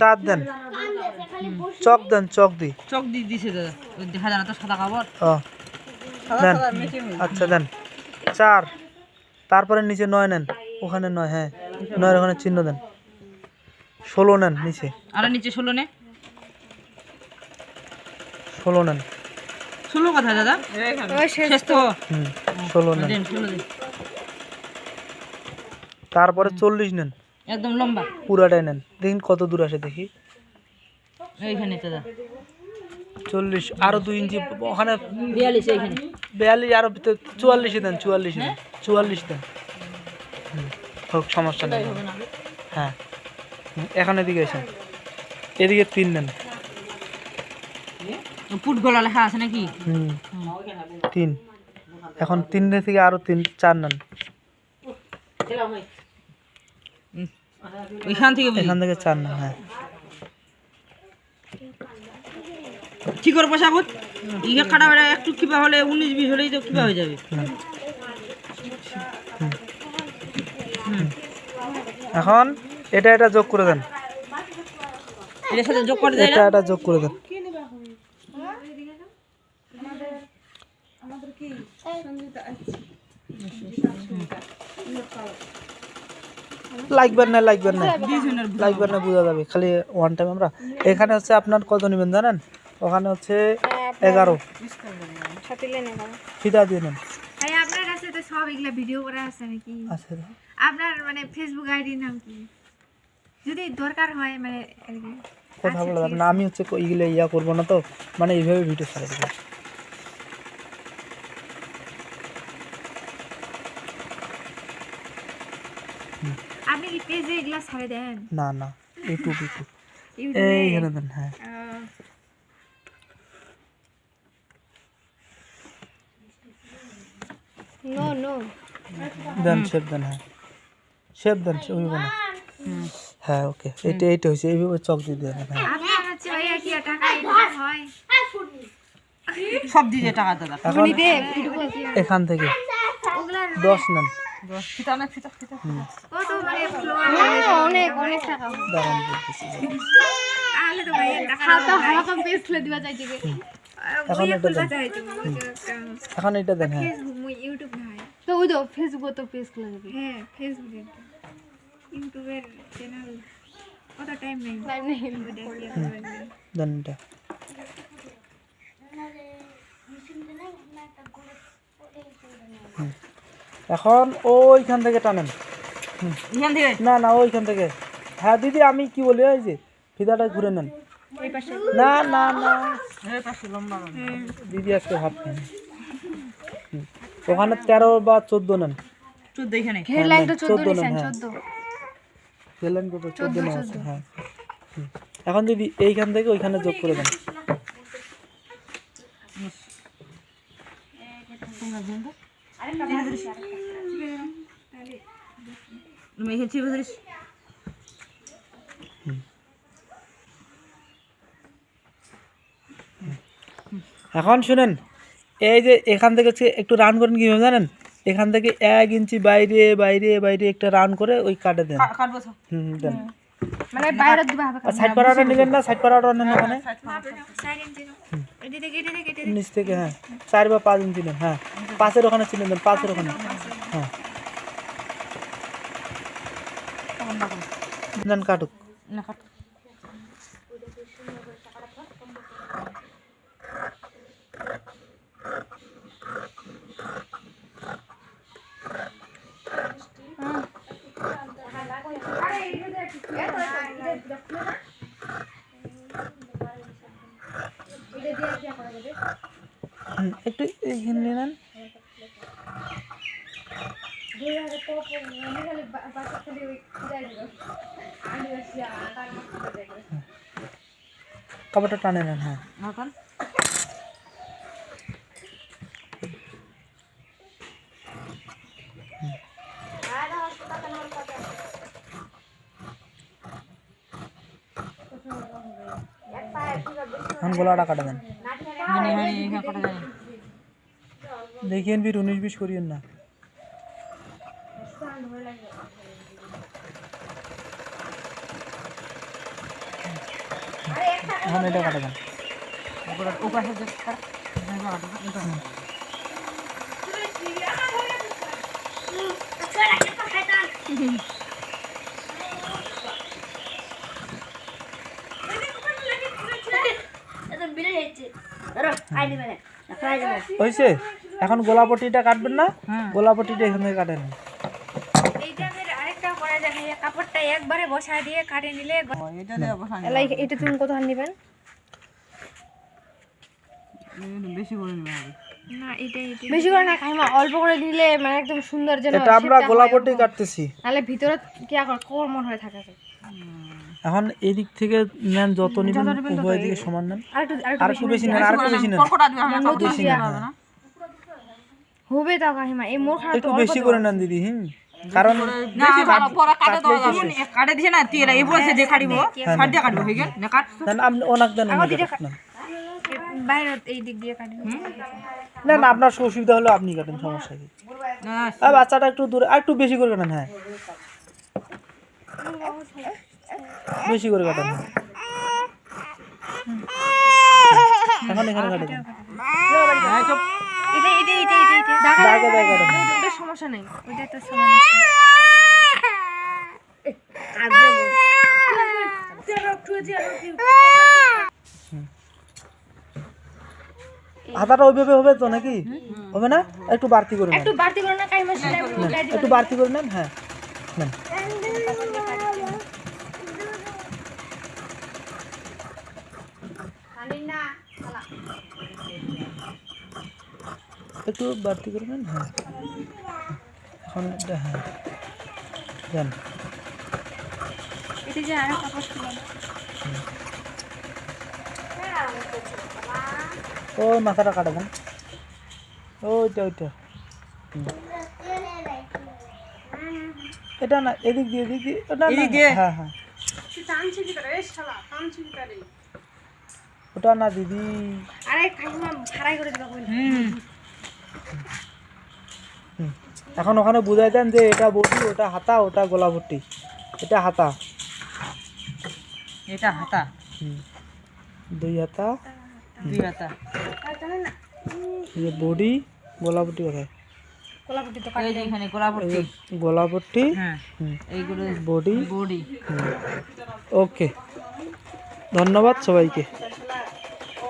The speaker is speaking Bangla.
চার দে দেন। চক দেন চক দি চক দিয়ে দিছে দাদা। দেখা যায় না তো সাদা কাপড়। দেন। আচ্ছা দেন। চার। তারপরে নিচে নয় নেন। ওখানে নয় হ্যাঁ। নয়ের ওখানে চিহ্ন দেন। ষোলো নেন নিচে। আর নিচে ষোলো নে। ষোলো নেন। ষোলো কথা দাদা? শেষ তো। ষোলো নেন। তারপরে চল্লিশ নেন। একদম লম্বা। পুরাটাই নেন। দেখুন কত দূর আসে দেখি। এইখানে দাদা চল্লিশ আরও দুই ইঞ্চি ওখানে বিয়াল্লিশ এইখানে। বিয়াল্লিশ আরও ভিতরে চুয়াল্লিশে দেন চুয়াল্লিশে দেন চুয়াল্লিশ দেন। হোক সমস্যা নেই। হ্যাঁ। এখন এদিকে এসেন এদিকে তিন নেন। পুট গলা লেখা আছে নাকি? হুম। তিন। এখন তিন থেকে আরও তিন চার নেন। ওইখান থেকে এখান থেকে চার নেন হ্যাঁ। কি করে পয়সা বুঝ ইয়ে কাটা বেড়া একটু কিবা হলে উনিশ বিশ হলেই তো কিবা হয়ে যাবে। এখন এটা এটা যোগ করে দেন। সাথে যোগ করে দেয় এটা না? এটা যোগ করে দেন। লাগবেন না লাগবেন না। লাগবেন না বোঝা যাবে। খালি ওয়ান টাইম আমরা এখানে হচ্ছে আপনার কত নেবেন জানেন? ওখানে হচ্ছে এগারো। ফিতা দিয়ে নেন। ভাই আপনার কাছে তো সব এগুলা ভিডিও করা আছে নাকি? আছে আপনার মানে ফেসবুক আইডির নাম কি? যদি দরকার হয় মানে কথা বলা যাবে না। আমি হচ্ছে এইগুলো ইয়া করব না তো। মানে এইভাবে ভিডিও ছাড়ে দেবো। আপনি কি পেজে এগুলা ছাড়ে দেন। না না ইউটিউব ইউটিউব ইউটিউবে এইখানে দেন হ্যাঁ। আহ, দেন শেপ দেন হ্যাঁ। শেপ দেন ওইভাবে না। হ্যাঁ ওকে এইটা এইটা হয়েছে এইভাবে চক দিয়ে দেন হ্যাঁ। আপনার হচ্ছে ভাইয়া কি টাকা হয়। সব দিয়ে টাকা দাদা এখান থেকে। দশ নেন। কত মানে ফলোয়ার অনেক অনেক টাকা। এখন এটা দেন। হ্যাঁ। ইউটিউব না হয়। তো ওই তো ফেসবুকে তো পেজ খুলে দেবে। হ্যাঁ ফেসবুকে ইউটিউবের চ্যানেল কত টাইম নেই? টাইম নেই। দেন। এটা। হুম। এখন ওইখান থেকে টানেন। এখান থেকে? না না ওইখান থেকে। হ্যাঁ দিদি আমি কি বলি ওই যে ফিদাটা ঘুরে নেন। না না না। এই পাশে লম্বা লম্বা। দিদি আজকে ভাত ওখানে তেরো বা চোদ্দ নেন। চোদ্দ এখানে? হ্যাঁ, নেন, চোদ্দ নেন হ্যাঁ। চোদ্দ। কত চোদ্দ নেওয়া আছে হ্যাঁ। এখন দিদি এইখান থেকে ওইখানে যোগ করে দেন। তুমি এখানে চিপে ধরিস এখন শুনেন এই যে এখান থেকে একটু রান করেন কীভাবে জানেন? এখান থেকে এক ইঞ্চি বাইরে বাইরে বাইরে একটা রান করে ওই কাটে দেন। কা- হুম, দেন। মানে বাইরে দিবা হবে সাইড পাড়াটা নিলেন না? সাইড পাড়াটা নেন ওখানে সাইড থেকে এটি থেকে এটি নিচ থেকে হ্যাঁ। চার বা পাঁচ ইঞ্চি নেন হ্যাঁ। পাঁচের ওখানে ছিলেন দেন পাঁচের ওখানে। হ্যাঁ। দেন কাটুক। না কাট হুম, একটু এইখানে নিয়ে নেন কাপড়টা টানে নেন হ্যাঁ এখন এখন গলাটা কাটা দেন জানি হ্যাঁ এখানে কটা জানি দেখিয়েন বির উনিশ বিশ করিয়েন না এখন এটা যে। হয়েছে এখন গোলাপটিটা কাটবেন না? গোলাপটিটা এখান থেকে কাটেন। আরেকটা করা যাবে কাপড়টা একবারে বসায় দিয়ে কাটে নিলে এটা দিয়ে বসানো এলাই এটা তুমি কত নেবেন? বেশি করে নিবে হবে। না এটা এটা বেশি করে না কাকিমা অল্প করে দিলে মানে একদম সুন্দর যেন এটা আমরা shape টা গোলাপটি কাটতেছি। নাহলে ভিতরে কি আর কোমর হয়ে থাকে এখন এদিক থেকে নেন যত নিবেন উভয় দিকে সমান নেন। আরেকটু আরেকটু আর একটু বেশি নেন আর একটু বেশি নেন। কড়কড়া দিবে আমরা নতুন বেশি নেন। হবে তাও কাকিমা এই মোর খারাপ একটু বেশি করে নেন দিদি হুম? কারণ না ভালো পরে কাটে দেওয়া কাটে দিছে না তুই এই বসে যে কাটিব। কাট দিয়ে কাটবো হয়ে গেল না কাট। নেন আপনি ওনাক দেন উনি কাটেন। নেন। বাইরে এই দিক দিয়ে কাটে। না না আপনার অসুবিধা হলো আপনি কাটেন সমস্যা কি? না বাচ্চাটা একটু দূরে আর একটু বেশি করে কাটেন হ্যাঁ। বেশি করে কাটেন। হ্যাঁ। এখন এখানে কাটেন এই চুপ। এটা এটা এটা এটা এটা। দাগে দাগে কাটেন। সমস্যা নেই। ওইটা তো সমান আছে। হাতাটা ওইভাবে হবে তো নাকি? হবে না? একটু বাড়তি করে একটু বাড়তি করে না কাকিমা সেলাই নেন, একটু বাড়তি করে নেন হ্যাঁ। নেন। একটু বাড়তি করে নেন হ্যাঁ। এখন এটা হ্যাঁ দেন। এটা যে আরও কাপড় ছিল। মাথাটা কাটা দেন। ওইটা ওইটা। এটা না এদিক দিয়ে এদিক দিয়ে ওটা না? হ্যাঁ হ্যাঁ। ওটা না দিদি। আরে ছাড়াই করে দিবা হুম। হুম। এখন ওখানে বুঝাই দেন যে এটা বটি ওটা হাতা ওটা গোলা ভর্তি এটা হাতা। এটা হাতা। দুই হাতা। দুই হাতা। এই বডি গোলা ভর্তি কোথায়? কোলাপটি তো এই যে এখানে হ্যাঁ এইগুলো বডি বডি ওকে। ধন্যবাদ সবাইকে।